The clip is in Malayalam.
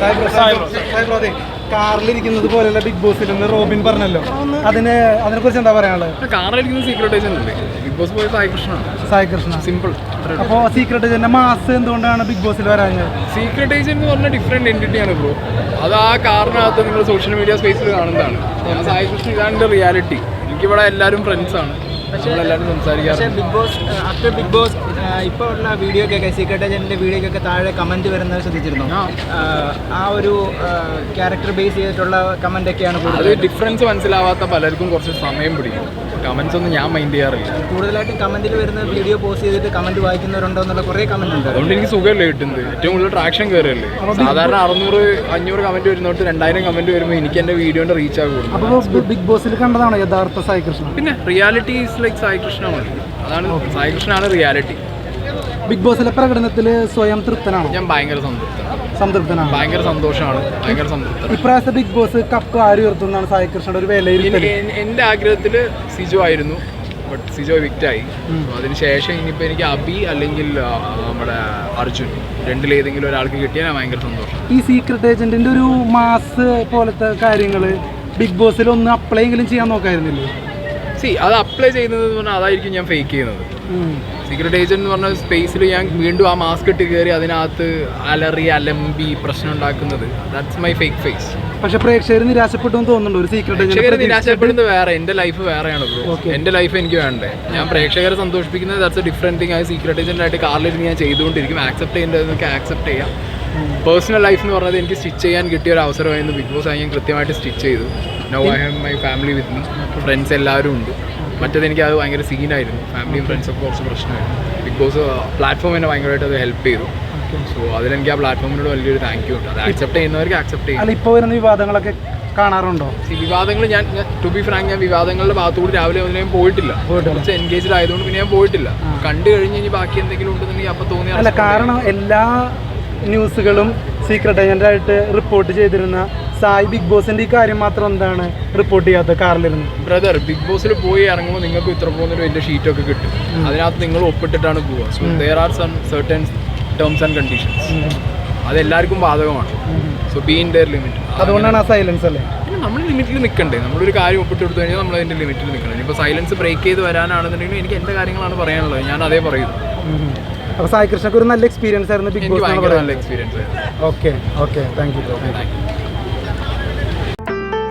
അതെ. കാറിലിരിക്കുന്നത് പോലെയുള്ള ബിഗ് ബോസിൽ നിന്ന് റോബിൻ പറഞ്ഞല്ലോ. അതിന് അതിനെ കുറിച്ച് എന്താ പറയാനുള്ളത്? കാറിലിരിക്കുന്ന സീക്രട്ടേഷൻ ഉണ്ട് ബിഗ് ബോസ് പോയ സായി കൃഷ്ണനാണ് സായി കൃഷ്ണ. സിമ്പിൾ അപ്പോ സീക്രട്ട് ഏജന്റിന്റെ മാസ് എന്തുകൊണ്ടാണ് ബിഗ് ബോസിൽ വരാഞ്ഞത്? സീക്രട്ട് ഏജന്റ് എന്ന് പറഞ്ഞ ഡിഫറെന്റ് ആണ് ബ്രോ അത് ആ കാറിനകത്ത് നിങ്ങൾ സോഷ്യൽ മീഡിയ സ്പേസിൽ കാണുന്നതാണ്. സായി കൃഷ്ണൻ ഇതാണ് റിയാലിറ്റി എനിക്കിവിടെ എല്ലാവരും ഫ്രണ്ട്സാണ് നമ്മളെല്ലാവരും സംസാരിക്കാറ് big boss after big boss ഇപ്പോൾ ഉള്ള വീഡിയോക്കൊക്കെ സീക്രട്ട് ഏജന്റിന്റെ വീഡിയോക്കൊക്കെ താഴെ കമന്റ് വരുന്നത് ശ്രദ്ധിച്ചിരുന്നു? ആ. ഒരു ക്യാരക്ടർ ബേസ് ചെയ്തിട്ടുള്ള അത് കൂടുതൽ ഡിഫറൻസ് മനസ്സിലാവാത്ത പലർക്കും കുറച്ച് സമയം പിടിക്കും. കമൻസ് ഒന്നും ഞാൻ മൈൻഡ് ചെയ്യാറില്ല. കൂടുതലായിട്ട് കമന്റിൽ വരുന്ന വീഡിയോ പോസ്റ്റ് ചെയ്തിട്ട് കമന്റ് വായിക്കുന്നവരുണ്ടോ എന്നുള്ള കുറേ കമന്റ് ഉണ്ട്. അതുകൊണ്ട് എനിക്ക് സുഖമല്ലേ കിട്ടുന്നത്. ഏറ്റവും കൂടുതൽ ട്രാക്ഷൻ കയറിയല്ലേ സാധാരണ അറുന്നൂറ് അഞ്ഞൂറ് കമന്റ് വരുന്നോട്ട് രണ്ടായിരം കമന്റ് വരുമ്പോൾ എനിക്ക് എന്റെ വീഡിയോന്റെ റീച്ച് ആകുള്ളൂ അപ്പോൾ ബിഗ് ബോസിൽ കണ്ടതാണ് യഥാർത്ഥ സായി കൃഷ്ണ പിന്നെ reality is like Sai Krishna അതാണ് സായി കൃഷ്ണ ആണ് റിയാലിറ്റി ബിഗ് ബോസിലെ പ്രകടനത്തിൽ സ്വയം തൃപ്തനാണോ? ഞാൻ ഭയങ്കര സംതൃപ്തനാണ്. സംതൃപ്തനാണ്? ഭയങ്കര സന്തോഷമാണ്. ഭയങ്കര സംതൃപ്തനാണ്. ഇപ്രാവശ്യത്തെ ബിഗ് ബോസ് കപ്പ് ആര് ഉയർത്തുന്നതാണ് സായി കൃഷ്ണയുടെ ഒരു വിലയിരുത്തൽ. എന്റെ ആഗ്രഹത്തിൽ സിജോ ആയിരുന്നു. ബട്ട് സിജോ വിക്റ്റായി. അതിനുശേഷം ഇനിയിപ്പോൾ എനിക്ക് അബി അല്ലെങ്കിൽ നമ്മുടെ അർജുൻ രണ്ടിലേതെങ്കിലും ഒരാൾക്ക് കിട്ടിയാൽ ഞാൻ ഭയങ്കര സന്തോഷം. ഈ സീക്രട്ട് ഏജന്റിന്റെ ഒരു മാസ് പോലത്തെ കാര്യങ്ങൾ ബിഗ് ബോസിൽ ഒന്ന് അപ്ലൈ എങ്കിലും ചെയ്യാൻ നോക്കായിരുന്നില്ലേ? സി അത് അപ്ലൈ ചെയ്യുന്നത് പറഞ്ഞാൽ അതായിരിക്കും ഞാൻ ഫേക്ക് ചെയ്യുന്നത്. സീക്രട്ട് ഏജന്റ് എന്ന് പറഞ്ഞ സ്പേസിൽ ഞാൻ വീണ്ടും ആ മാസ്ക് ഇട്ട് കയറി അതിനകത്ത് അലറി അലമ്പി പ്രശ്നം ഉണ്ടാക്കുന്നത്. ദാറ്റ്സ് മൈ ഫേക്ക് ഫേസ് പക്ഷെ പ്രേക്ഷകർ നിരാശപ്പെട്ടു തോന്നുന്നുണ്ട്. ഒരു സീക്രട്ട് പ്രേക്ഷകർ നിരാശപ്പെടുന്നത് വേറെ. എന്റെ ലൈഫ് വേറെയാണ് ബ്രോ. എന്റെ ലൈഫ് എനിക്ക് വേണ്ടേ. ഞാൻ പ്രേക്ഷകരെ സന്തോഷിപ്പിക്കുന്നത് ദാറ്റ്സ് എ ഡിഫറെന്റ് തിങ് ആ സീക്രട്ട് ഏജന്റ് ആയിട്ട് കാറിലിരുന്ന് ഞാൻ ചെയ്തുകൊണ്ടിരിക്കും. ആക്സെപ്റ്റ് ചെയ്യേണ്ടതെന്നൊക്കെ ആക്സെപ്റ്റ് ചെയ്യാം. പേഴ്സണൽ ലൈഫ് എന്ന് പറഞ്ഞത് എനിക്ക് സ്റ്റിച്ച് ചെയ്യാൻ കിട്ടിയ ഒരു അവസരമായിരുന്നു. ബിഗ് ബോസ് ആയി ഞാൻ കൃത്യമായിട്ട് സ്റ്റിച്ച് ചെയ്തു. No I have my family with me friends എല്ലാവരും ഉണ്ട്. മറ്റേത് എനിക്ക് അത് ഭയങ്കര സീനായിരുന്നു ഫാമിലിയും ഫ്രണ്ട്സൊക്കെ കുറച്ച് പ്രശ്നമായിരുന്നു. ബിഗ് ബോസ് പ്ലാറ്റ്ഫോം എന്നെ ഭയങ്കരമായിട്ട് അത് ഹെൽപ്പ് ചെയ്തു. സോ അതിലെനിക്ക് ആ പ്ലാറ്റ്ഫോമിനോട് വലിയൊരു താങ്ക് യു ഉണ്ട്. അത് ആക്സെപ്റ്റ് ചെയ്യുന്നവർക്ക് ആക്സെപ്റ്റ് ചെയ്യും. ഇപ്പോൾ വരുന്ന വിവാദങ്ങളൊക്കെ കാണാറുണ്ടോ? ഈ വിവാദങ്ങൾ ഞാൻ ടു ബി ഫ്രാങ്ക് ഞാൻ വിവാദങ്ങളുടെ ഭാഗത്തുകൂടി രാവിലെ ഒന്നും ഞാൻ പോയിട്ടില്ല. കുറച്ച് എൻഗേജ്ഡ് ആയതുകൊണ്ട് പിന്നെ ഞാൻ പോയിട്ടില്ല. കണ്ടു കഴിഞ്ഞ് ഇനി ബാക്കി എന്തെങ്കിലും ഉണ്ടെന്നുണ്ടെങ്കിൽ അപ്പോൾ തോന്നിയ അല്ല കാരണം എല്ലാ ന്യൂസുകളും സീക്രട്ട് ഏജന്റായിട്ട് റിപ്പോർട്ട് ചെയ്തിരുന്ന സായി ബിഗ് ബോസിന്റെ ഈ കാര്യം മാത്രം എന്താണ് റിപ്പോർട്ട് ചെയ്യാത്ത കാറിലിരുന്ന്. ബ്രദർ ബിഗ് ബോസിൽ പോയി ഇറങ്ങുമ്പോൾ നിങ്ങൾക്ക് ഇത്ര പോകുന്ന ഒരു വലിയ ഷീറ്റൊക്കെ കിട്ടും. അതിനകത്ത് നിങ്ങൾ ഒപ്പിട്ടിട്ടാണ് പോവുക. So there are some certain terms and conditions അതെല്ലാവർക്കും ബാധകമാണ്. So be in their limit അതുകൊണ്ടാണ് ആ സൈലൻസ് അല്ലേ? നമ്മൾ ലിമിറ്റിൽ നിൽക്കണ്ടേ നമ്മളൊരു കാര്യം ഒപ്പിട്ട് കൊടുത്തു കഴിഞ്ഞാൽ നമ്മൾ അതിന്റെ ലിമിറ്റിൽ നിൽക്കണം ഇപ്പോൾ സൈലൻസ് ബ്രേക്ക് ചെയ്ത് വരാനാണെന്നുണ്ടെങ്കിൽ എനിക്ക് എന്റെ കാര്യങ്ങളാണ് പറയാനുള്ളത്. ഞാൻ അതേ പറയുന്നു. അപ്പോൾ സായി കൃഷ്ണക്ക് ഒരു നല്ല എക്സ്പീരിയൻസ് ആയിരുന്നു ബിഗ് ബോസ് നല്ല എക്സ്പീരിയൻസ് ആയിരുന്നു. Okay okay thank you thank you